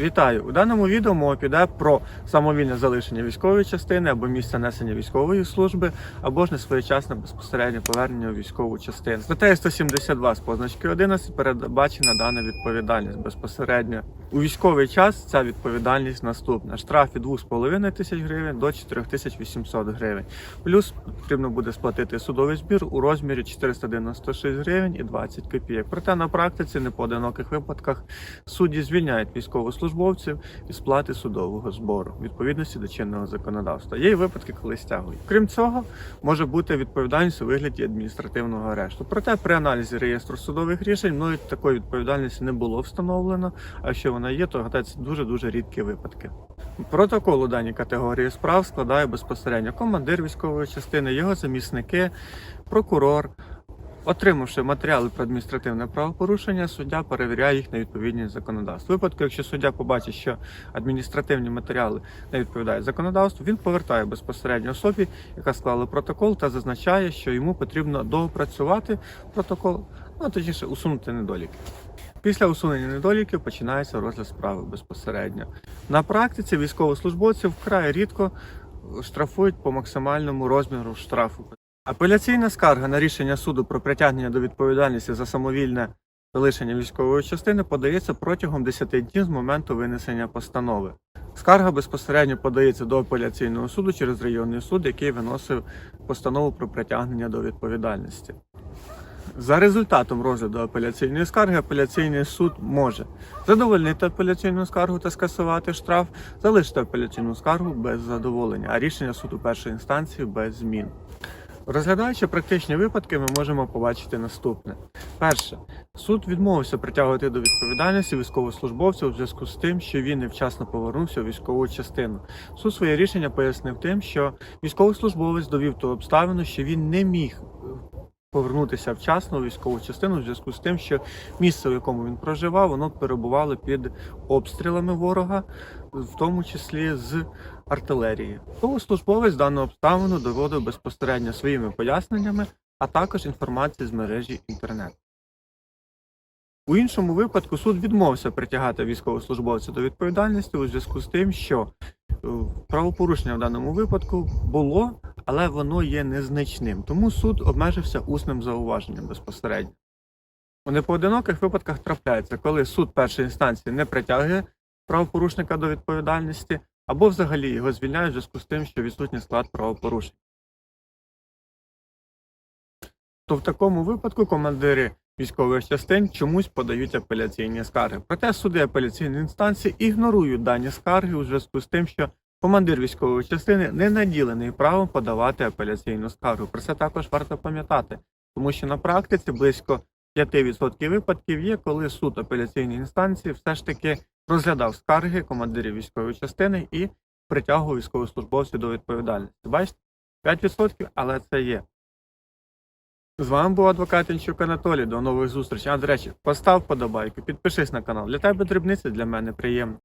Вітаю! У даному відео мова піде про самовільне залишення військової частини або місце несення військової служби, або ж несвоєчасне безпосереднє повернення у військову частину. Статтею 172 з позначки 11 передбачена дана відповідальність безпосередньо. У військовий час ця відповідальність наступна: штраф від 2,5 тисяч гривень до 4800 гривень. Плюс потрібно буде сплатити судовий збір у розмірі 496 гривень і 20 копійок. Проте на практиці, не поодиноких випадках, судді звільняють військовослужбовців із сплати судового збору відповідності до чинного законодавства. Є й випадки, коли стягують. Крім цього, може бути відповідальність у вигляді адміністративного арешту. Проте при аналізі реєстру судових рішень мною такої відповідальності не було встановлено. А якщо вона є, то гадайте, це дуже дуже рідкі випадки. Протокол у даній категорії справ складає безпосередньо командир військової частини, його замісники, прокурор. Отримавши матеріали про адміністративне правопорушення, суддя перевіряє їх на відповідність законодавству. Випадку, якщо суддя побачить, що адміністративні матеріали не відповідають законодавству, він повертає безпосередньо особі, яка склала протокол, та зазначає, що йому потрібно доопрацювати протокол, ну точніше усунути недоліки. Після усунення недоліків починається розгляд справи безпосередньо. На практиці військовослужбовців вкрай рідко штрафують по максимальному розміру штрафу. Апеляційна скарга на рішення суду про притягнення до відповідальності за самовільне залишення військової частини подається протягом 10 днів з моменту винесення постанови. Скарга безпосередньо подається до апеляційного суду через районний суд, який виносив постанову про притягнення до відповідальності. За результатом розгляду апеляційної скарги апеляційний суд може задовольнити апеляційну скаргу та скасувати штраф, залишити апеляційну скаргу без задоволення, а рішення суду першої інстанції без змін. Розглядаючи практичні випадки, ми можемо побачити наступне: перше, суд відмовився притягувати до відповідальності військовослужбовця у зв'язку з тим, що він невчасно повернувся у військову частину. Суд своє рішення пояснив тим, що військовослужбовець довів ту обставину, що він не міг повернутися вчасно у військову частину у зв'язку з тим, що місце, в якому він проживав, воно перебувало під обстрілами ворога, в тому числі з артилерії. Військовослужбовець дану обставину доводив безпосередньо своїми поясненнями, а також інформацією з мережі інтернет. У іншому випадку суд відмовився притягати військовослужбовця до відповідальності у зв'язку з тим, що е, правопорушення в даному випадку було, але воно є незначним. Тому суд обмежився усним зауваженням безпосередньо. У непоодиноких випадках трапляється, коли суд першої інстанції не притягує правопорушника до відповідальності, або взагалі його звільняють в зв'язку з тим, що відсутній склад правопорушень. То в такому випадку командири військових частин чомусь подають апеляційні скарги. Проте суди апеляційної інстанції ігнорують дані скарги у зв'язку з тим, що командир військової частини не наділений правом подавати апеляційну скаргу. Про це також варто пам'ятати, тому що на практиці близько 5% випадків є, коли суд апеляційної інстанції все ж таки розглядав скарги командирів військової частини і притягував військовослужбовців до відповідальності. Бачите, 5%, але це є. З вами був адвокат Інчук Анатолій. До нових зустрічей. А до речі, постав подобайку, підпишись на канал. Для тебе дрібниці, для мене приємно.